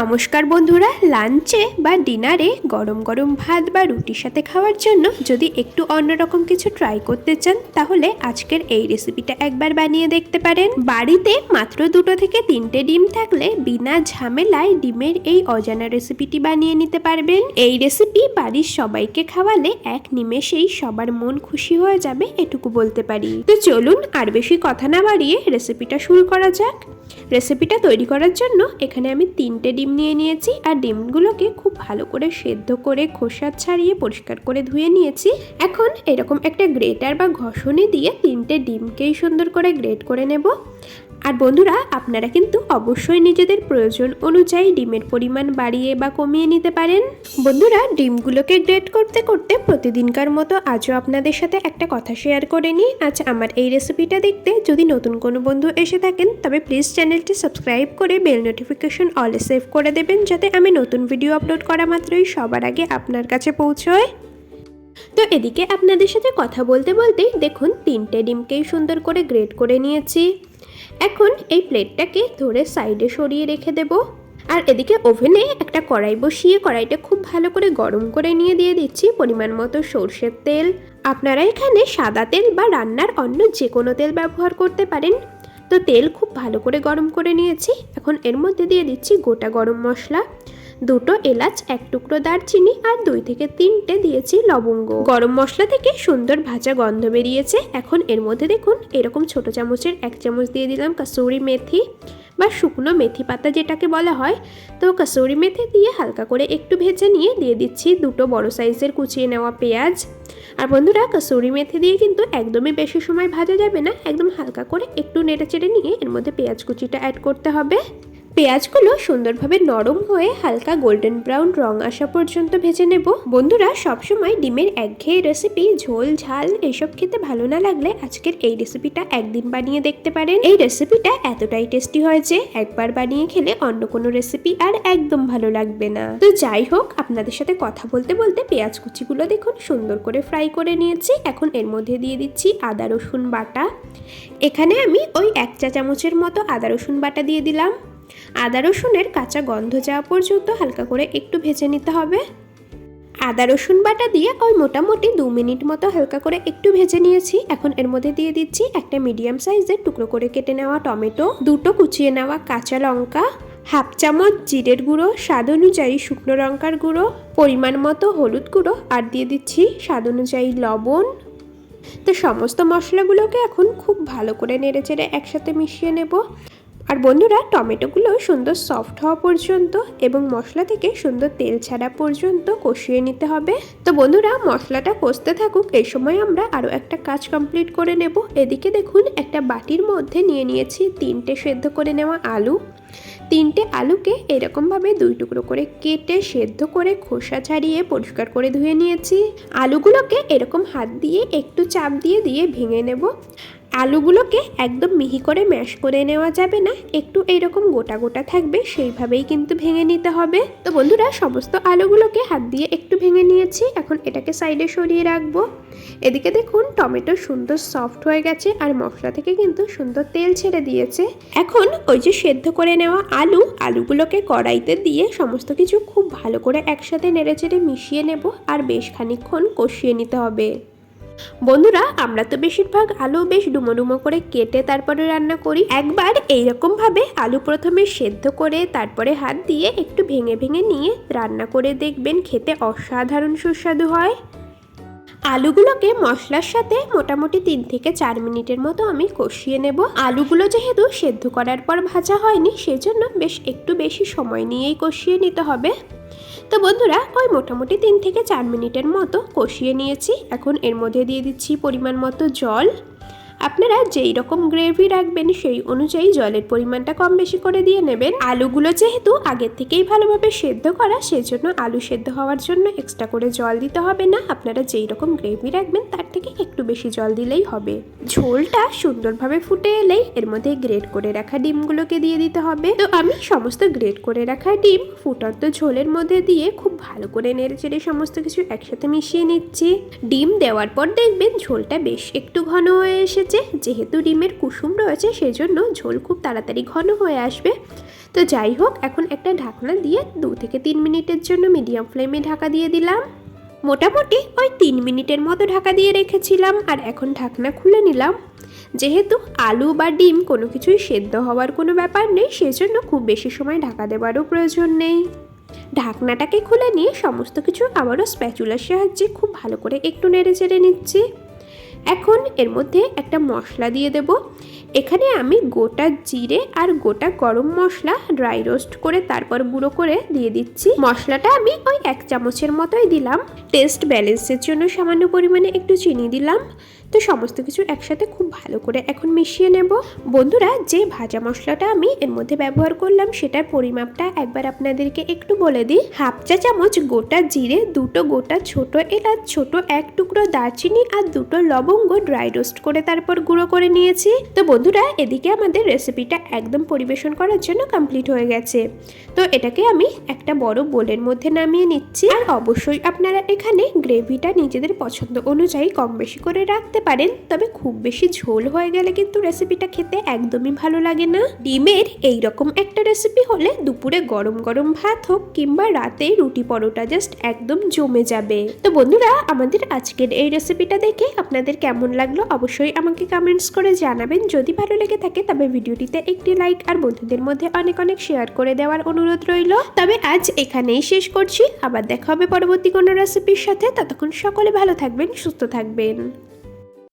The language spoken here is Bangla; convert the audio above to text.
নমস্কার বন্ধুরা, লাঞ্চে বা ডিনারে গরম গরম ভাত বা রুটির সাথে খাওয়ার জন্য যদি একটু অন্যরকম কিছু ট্রাই করতে চান, তাহলে আজকের এই রেসিপিটা একবার বানিয়ে দেখতে পারেন। বাড়িতে মাত্র দুটো থেকে তিনটে ডিম থাকলে বিনা ঝামেলায় ডিমের এই অজানা রেসিপিটি বানিয়ে নিতে পারবেন। এই রেসিপি বাড়ির সবাইকে খাওয়ালে এক নিমেষেই সবার মন খুশি হয়ে যাবে, এটুকু বলতে পারি। তো চলুন আর বেশি কথা না বাড়িয়ে রেসিপিটা শুরু করা যাক। রেসিপিটা তৈরি করার জন্য এখানে আমি তিনটে ডিম নিয়ে নিয়েছি আর ডিমগুলোকে খুব ভালো করে সেদ্ধ করে খোসা ছাড়িয়ে পরিষ্কার করে ধুয়ে নিয়েছি। এখন এরকম একটা গ্রেটার বা ঘষণে দিয়ে তিনটে ডিমকেই সুন্দর করে গ্রেট করে নেব। আর বন্ধুরা, আপনারা কিন্তু অবশ্যই নিজেদের প্রয়োজন অনুযায়ী ডিমের পরিমাণ বাড়িয়ে বা কমিয়ে নিতে পারেন। বন্ধুরা, ডিমগুলোকে গ্রেট করতে করতে প্রতিদিনকার মতো আজও আপনাদের সাথে একটা কথা শেয়ার করে নিই। আজ আমার এই রেসিপিটা দেখতে যদি নতুন কোনো বন্ধু এসে থাকেন, তবে প্লিজ চ্যানেলটি সাবস্ক্রাইব করে বেল নোটিফিকেশন অলে সেভ করে দেবেন, যাতে আমি নতুন ভিডিও আপলোড করা মাত্রই সবার আগে আপনার কাছে পৌঁছয়। তো এদিকে আপনাদের সাথে কথা বলতে বলতেই দেখুন, তিনটে ডিমকেই সুন্দর করে গ্রেট করে নিয়েছি। এখন এই প্লেটটাকে ধরে সাইডে সরিয়ে রেখে দেব। আর এদিকে ওভেনে একটা কড়াই বসিয়ে কড়াইটা খুব ভালো করে গরম করে নিয়ে দিয়ে দিচ্ছি পরিমাণ মতো সর্ষের তেল। আপনারা এখানে সাদা তেল বা রান্নার অন্য যে কোনো তেল ব্যবহার করতে পারেন। তো তেল খুব ভালো করে গরম করে নিয়েছি। এখন এর মধ্যে দিয়ে দিচ্ছি গোটা গরম মশলা। দুটো এলাচ, এক টুকরো দারচিনি আর দুই থেকে তিনটে দিয়েছি লবঙ্গ। গরম মশলা থেকে সুন্দর ভাজা গন্ধ বেরিয়েছে। এখন এর মধ্যে দেখুন, এরকম ছোট চামচের এক চামচ দিয়ে দিলাম কাসুরি মেথি বা শুকনো মেথি পাতা যেটাকে বলা হয়। তো কাসুরি মেথি দিয়ে হালকা করে একটু ভেজে নিয়ে দিয়ে দিচ্ছি দুটো বড় সাইজের কুচিয়ে নেওয়া পেঁয়াজ। আর বন্ধুরা, কাসুরি মেথি দিয়ে কিন্তু একদমই বেশি সময় ভাজা যাবে না। একদম হালকা করে একটু নেড়ে চেড়ে নিয়ে এর মধ্যে পেঁয়াজ কুচিটা অ্যাড করতে হবে। পেঁয়াজগুলো সুন্দরভাবে নরম হয়ে হালকা গোল্ডেন ব্রাউন রং আসা পর্যন্ত ভেজে নেব। বন্ধুরা, সবসময় ডিমের একঘেয়ে রেসিপি ঝোল, ঝাল এসব খেতে ভালো না লাগলে আজকের এই রেসিপিটা একদিন বানিয়ে দেখতে পারেন। এই রেসিপিটা এতটাই টেস্টি হয় যে একবার বানিয়ে খেলে অন্য কোনো রেসিপি আর একদম ভালো লাগবে না। তো যাই হোক, আপনাদের সাথে কথা বলতে বলতে পেঁয়াজ কুচিগুলো দেখুন সুন্দর করে ফ্রাই করে নিয়েছি। এখন এর মধ্যে দিয়ে দিচ্ছি আদা রসুন বাটা। এখানে আমি ওই এক চা চামচের মতো আদা রসুন বাটা দিয়ে দিলাম। আদা রসুনের কাঁচা গন্ধ যাওয়া পর্যন্ত হালকা করে একটু ভেজে নিতে হবে। আদা রসুন বাটা দিয়ে ওই মোটামুটি দু মিনিট মতো হালকা করে একটু ভেজে নিয়েছি। এখন এর মধ্যে দিয়ে দিচ্ছি একটা মিডিয়াম সাইজের টুকরো করে কেটে নেওয়া টমেটো, দুটো কুচিয়ে নেওয়া কাঁচা লঙ্কা, হাফ চামচ জিরের গুঁড়ো, স্বাদ অনুযায়ী শুকনো লঙ্কার গুঁড়ো, পরিমাণ মতো হলুদ গুঁড়ো আর দিয়ে দিচ্ছি স্বাদ অনুযায়ী লবণ। তো সমস্ত মশলাগুলোকে এখন খুব ভালো করে নেড়ে চেড়ে একসাথে মিশিয়ে নেব। আর বন্ধুরা, টমেটোগুলো সুন্দর সফট হওয়া পর্যন্ত এবং মশলা থেকে সুন্দর তেল ছাড়া পর্যন্ত কষিয়ে নিতে হবে। তো বন্ধুরা, মশলাটা কষতে থাকুক, এই সময় আমরা আরও একটা কাজ কমপ্লিট করে নেব। এদিকে দেখুন, একটা বাটির মধ্যে নিয়ে নিয়েছি তিনটে সেদ্ধ করে নেওয়া আলু। তিনটে আলুকে এরকমভাবে দুই টুকরো করে কেটে সেদ্ধ করে খোসা ছাড়িয়ে পরিষ্কার করে ধুয়ে নিয়েছি। আলুগুলোকে এরকম হাত দিয়ে একটু চাপ দিয়ে দিয়ে ভেঙে নেব। আলুগুলোকে একদম মিহি করে ম্যাশ করে নেওয়া যাবে না। একটু এইরকম গোটা গোটা থাকবে, সেইভাবেই কিন্তু ভেঙে নিতে হবে। তো বন্ধুরা, সমস্ত আলুগুলোকে হাত দিয়ে একটু ভেঙে নিয়েছি। এখন এটাকে সাইডে সরিয়ে রাখব। এদিকে দেখুন, টমেটো সুন্দর সফট হয়ে গেছে আর মশলা থেকে কিন্তু সুন্দর তেল ছেড়ে দিয়েছে। এখন ওই যে সেদ্ধ করে নেওয়া আলু, আলুগুলোকে কড়াইতে দিয়ে সমস্ত কিছু খুব ভালো করে একসাথে নেড়েচেড়ে মিশিয়ে নেব আর বেশ খানিক্ষণ কষিয়ে নিতে হবে। বন্ধুরা, আমরা তো বেশিরভাগ আলু বেশ ডুমো ডুমো করে কেটে তারপরে রান্না করি। একবার এইরকম ভাবে আলু প্রথমে সেদ্ধ করে তারপরে হাত দিয়ে একটু ভেঙে ভেঙে নিয়ে রান্না করে দেখবেন, খেতে অসাধারণ সুস্বাদু হয়। আলুগুলোকে মশলার সাথে মোটামুটি তিন থেকে চার মিনিটের মতো আমি কষিয়ে নেব। আলুগুলো যেহেতু সেদ্ধ করার পর ভাজা হয়নি, সেজন্য বেশ একটু বেশি সময় নিয়েই কষিয়ে নিতে হবে। তো বন্ধুরা, ওই মোটামুটি তিন থেকে চার মিনিটের মতো কষিয়ে নিয়েছি। এখন এর মধ্যে দিয়ে দিচ্ছি পরিমাণ মতো জল। আপনারা যেই রকম গ্রেভি রাখবেন, সেই অনুযায়ী জলের পরিমাণটা কম বেশি করে দিয়ে নেবেন। আলুগুলো যেহেতু আগের থেকেই ভালোভাবে সেদ্ধ করা, সেজন্য আলু সেদ্ধ হওয়ার জন্য এক্সট্রা করে জল দিতে হবে না। আপনারা যেই রকম গ্রেভি রাখবেন, তার থেকে একটু বেশি জল দিলেই হবে। ঝোলটা সুন্দরভাবে ফুটে এলেই এর মধ্যে গ্রেট করে রাখা ডিমগুলোকে দিয়ে দিতে হবে। তো আমি সমস্ত গ্রেট করে রাখা ডিম ফুটন্ত ঝোলের মধ্যে দিয়ে খুব ভালো করে নেড়ে চেড়ে সমস্ত কিছু একসাথে মিশিয়ে নিচ্ছি। ডিম দেওয়ার পর দেখবেন ঝোলটা বেশ একটু ঘন হয়ে এসেছে। যেহেতু ডিমের কুসুম রয়েছে, সেজন্য ঝোল খুব তাড়াতাড়ি ঘন হয়ে আসবে। তো যাই হোক, এখন একটা ঢাকনা দিয়ে দু থেকে তিন মিনিটের জন্য মিডিয়াম ফ্লেমে ঢাকা দিয়ে দিলাম। মোটামুটি ওই তিন মিনিটের মতো ঢাকা দিয়ে রেখেছিলাম, আর এখন ঢাকনা খুলে নিলাম। যেহেতু আলু বা ডিম কোনো কিছুই সেদ্ধ হওয়ার কোনো ব্যাপার নেই, সেজন্য খুব বেশি সময় ঢাকা দেওয়ারও প্রয়োজন নেই। ঢাকনাটাকে খুলে নিয়ে সমস্ত কিছু আবারও স্প্যাচুলার সাহায্যে খুব ভালো করে একটু নেড়ে চেড়ে নিচ্ছি। এখন এর মধ্যে একটা মশলা দিয়ে দেব। এখানে আমি গোটা জিরে আর গোটা গরম মশলা ড্রাই রোস্ট করে তারপর গুঁড়ো করে দিয়ে দিচ্ছি। মশলাটা আমি ওই এক চামচের মতোই দিলাম। টেস্ট ব্যালেন্সের জন্য সামান্য পরিমাণে একটু চিনি দিলাম। তো সমস্ত কিছু একসাথে খুব ভালো করে এখন মিশিয়ে নেব। বন্ধুরা, যে ভাজা মশলাটা আমি এর মধ্যে ব্যবহার করলাম, সেটার পরিমাপটা একবার আপনাদেরকে একটু বলে দিই। হাফ চা চামচ গোটা জিরে, দুটো গোটা ছোট এলাচ, ছোট এক টুকরো দারচিনি আর দুটো লবঙ্গ ড্রাই রোস্ট করে তারপর গুঁড়ো করে নিয়েছি। তো বন্ধুরা, এদিকে আমাদের রেসিপিটা একদম পরিবেশন করার জন্য কমপ্লিট হয়ে গেছে। তো এটাকে আমি একটা বড় বোলের মধ্যে নামিয়ে নিচ্ছি। আর অবশ্যই আপনারা এখানে গ্রেভিটা নিজেদের পছন্দ অনুযায়ী কম বেশি করে রাখতে পারেন। তবে খুব বেশি ঝোল হয়ে গেলে কিন্তু রেসিপিটা খেতে একদমই ভালো লাগে না। ডিমের এই রকম একটা রেসিপি হলে দুপুরে গরম গরম ভাত হোক কিংবা রাতে রুটি পরোটা জাস্ট একদম জমে যাবে। তো বন্ধুরা, আমাদের আজকের এই রেসিপিটা দেখে আপনাদের কেমন লাগল অবশ্যই আমাকে কমেন্টস করে জানাবেন। যদি ভালো লেগে থাকে তবে ভিডিওটিতে একটি লাইক আর বন্ধুদের মধ্যে অনেক অনেক শেয়ার করে দেওয়ার অনুরোধ রইল। তবে আজ এখানেই শেষ করছি। আবার দেখা হবে পরবর্তী কোনো রেসিপির সাথে। ততক্ষণ সকলে ভালো থাকবেন, সুস্থ থাকবেন।